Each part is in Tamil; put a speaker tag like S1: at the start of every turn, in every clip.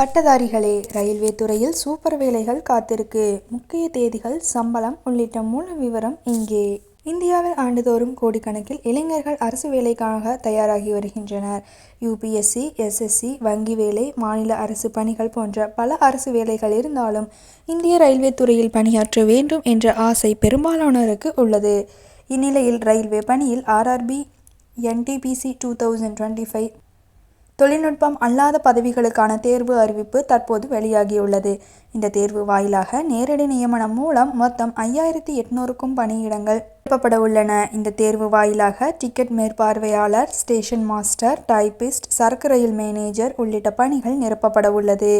S1: பட்டதாரிகளே ரயில்வே துறையில் சூப்பர் வேலைகள் காத்திருக்கு. முக்கிய தேதிகள் சம்பளம் உள்ளிட்ட மூல விவரம் இங்கே. இந்தியாவில் ஆண்டுதோறும் கோடிக்கணக்கில் இளைஞர்கள் அரசு வேலைக்காக தயாராகி வருகின்றனர். யூபிஎஸ்சி எஸ்எஸ்சி வங்கி வேலை மாநில அரசு பணிகள் போன்ற பல அரசு வேலைகள் இருந்தாலும் இந்திய ரயில்வே துறையில் பணியாற்ற வேண்டும் என்ற ஆசை பெரும்பாலானோருக்கு உள்ளது. இந்நிலையில் ரயில்வே பணியில் RRB NTPC two thousand twenty five தொழில்நுட்பம் அல்லாத பதவிகளுக்கான தேர்வு அறிவிப்பு தற்போது வெளியாகியுள்ளது. இந்த தேர்வு வாயிலாக நேரடி நியமனம் மூலம் மொத்தம் ஐயாயிரத்தி எட்நூறுக்கும் பணியிடங்கள் நிரப்பப்பட உள்ளன. இந்த தேர்வு வாயிலாக டிக்கெட் மேற்பார்வையாளர் ஸ்டேஷன் மாஸ்டர் டைபிஸ்ட் சரக்கு ரயில் மேனேஜர் உள்ளிட்ட பணிகள் நிரப்பப்பட உள்ளது.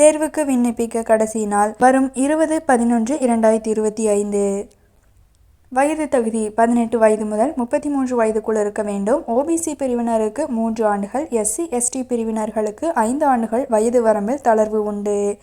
S1: தேர்வுக்கு விண்ணப்பிக்க கடைசி நாள் வரும் இருபது பதினொன்று இரண்டாயிரத்தி இருபத்தி ஐந்து. வயது தகுதி பதினெட்டு வயது முதல் முப்பத்தி மூன்று வயதுக்குள் இருக்க வேண்டும். ஓபிசி பிரிவினருக்கு மூன்று ஆண்டுகள் எஸ்சி எஸ்டி பிரிவினர்களுக்கு ஐந்து ஆண்டுகள் வயது வரம்பில் தளர்வு உண்டு.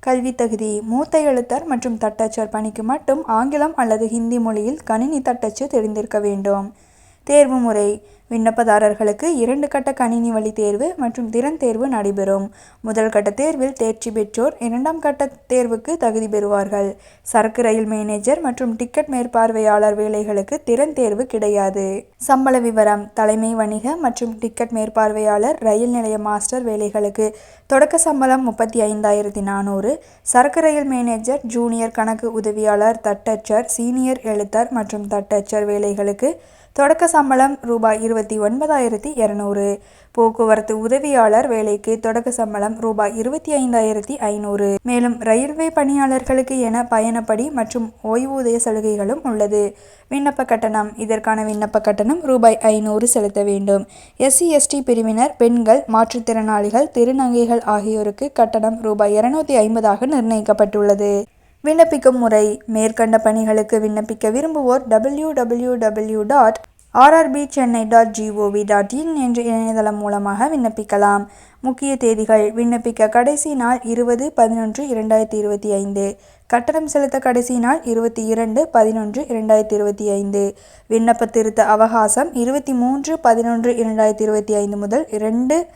S1: கல்வி தகுதி மூத்த எழுத்தர் மற்றும் தட்டச்சர் பணிக்கு மட்டும் ஆங்கிலம் அல்லது ஹிந்தி மொழியில் கணினி தட்டச்சு தெரிந்திருக்க வேண்டும். தேர்வு முறை விண்ணப்பதாரர்களுக்கு இரண்டு கட்ட கணினி வழி தேர்வு மற்றும் திறன் தேர்வு நடைபெறும். முதல் கட்ட தேர்வில் தேர்ச்சி பெற்றோர் இரண்டாம் கட்ட தேர்வுக்கு தகுதி பெறுவார்கள். சரக்கு ரயில் மேனேஜர் மற்றும் டிக்கெட் மேற்பார்வையாளர் வேலைகளுக்கு திறன் தேர்வு கிடையாது. சம்பள விவரம் தலைமை வணிக மற்றும் டிக்கெட் மேற்பார்வையாளர் ரயில் நிலைய மாஸ்டர் வேலைகளுக்கு தொடக்க சம்பளம் முப்பத்தி ஐந்தாயிரத்தி நானூறு சரக்கு ரயில் மேனேஜர் ஜூனியர் கணக்கு உதவியாளர் தட்டச்சர் சீனியர் எழுத்தர் மற்றும் தட்டச்சர் வேலைகளுக்கு தொடக்க சம்பளம் ரூபாய் இருபது இருபத்தி ஒன்பதாயிரத்தி இரநூறு. போக்குவரத்து உதவியாளர் வேலைக்கு தொடக்க சம்பளம் ரூபாய் இருபத்தி ஐந்தாயிரத்தி ஐநூறு. மேலும் ரயில்வே பணியாளர்களுக்கு என பயணப்படி மற்றும் ஓய்வூதிய சலுகைகளும் உள்ளது. விண்ணப்ப கட்டணம் இதற்கான விண்ணப்ப கட்டணம் ரூபாய் ஐநூறு செலுத்த வேண்டும். எஸ்சி எஸ்டி பிரிவினர் பெண்கள் மாற்றுத்திறனாளிகள் திருநங்கைகள் ஆகியோருக்கு கட்டணம் ரூபாய் இருநூத்தி ஐம்பதாக நிர்ணயிக்கப்பட்டுள்ளது. விண்ணப்பிக்கும் முறை மேற்கண்ட பணிகளுக்கு விண்ணப்பிக்க விரும்புவோர் W W W dot RRB Chennai dot GOV dot in என்ற இணையதளம் மூலமாக விண்ணப்பிக்கலாம். முக்கிய தேதிகள் விண்ணப்பிக்க கடைசி நாள் இருபது பதினொன்று இரண்டாயிரத்தி இருபத்தி ஐந்து. கட்டணம் செலுத்த கடைசி நாள் இருபத்தி இரண்டு பதினொன்று இரண்டாயிரத்தி இருபத்தி ஐந்து. விண்ணப்ப திருத்த அவகாசம் இருபத்தி மூன்று பதினொன்று இரண்டாயிரத்தி இருபத்தி ஐந்து முதல் இரண்டு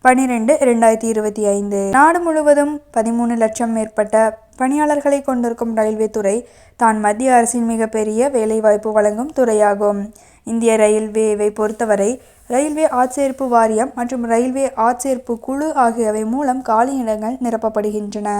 S1: பனிரெண்டு இரண்டாயிரத்தி இருபத்தி ஐந்து. நாடு முழுவதும் பதிமூணு லட்சம் மேற்பட்ட பணியாளர்களை கொண்டிருக்கும் ரயில்வே துறை தான் மத்திய அரசின் மிகப்பெரிய வேலைவாய்ப்பு வழங்கும் துறையாகும். இந்திய ரயில்வேவை பொறுத்தவரை ரயில்வே ஆட்சேர்ப்பு வாரியம் மற்றும் ரயில்வே ஆட்சேர்ப்பு குழு ஆகியவை மூலம் காலியிடங்கள் நிரப்பப்படுகின்றன.